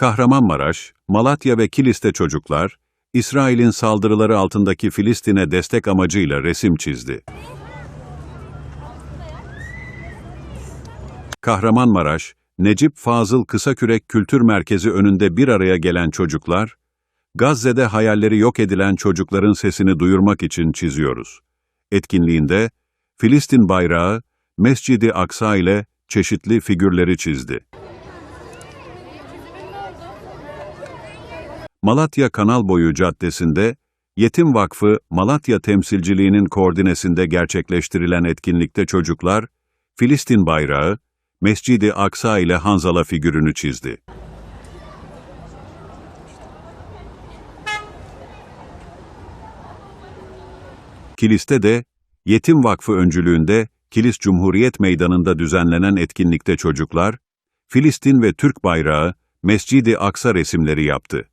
Kahramanmaraş, Malatya ve Kilis'te çocuklar, İsrail'in saldırıları altındaki Filistin'e destek amacıyla resim çizdi. Kahramanmaraş, Necip Fazıl Kısakürek Kültür Merkezi önünde bir araya gelen çocuklar, Gazze'de hayalleri yok edilen çocukların sesini duyurmak için çiziyoruz. Etkinliğinde, Filistin bayrağı, Mescidi Aksa ile çeşitli figürleri çizdi. Malatya Kanalboyu Caddesi'nde, Yetim Vakfı Malatya Temsilciliği'nin koordinesinde gerçekleştirilen etkinlikte çocuklar, Filistin bayrağı, Mescidi Aksa ile Hanzala figürünü çizdi. Kilis'te de, Yetim Vakfı öncülüğünde Kilis Cumhuriyet Meydanı'nda düzenlenen etkinlikte çocuklar, Filistin ve Türk bayrağı, Mescidi Aksa resimleri yaptı.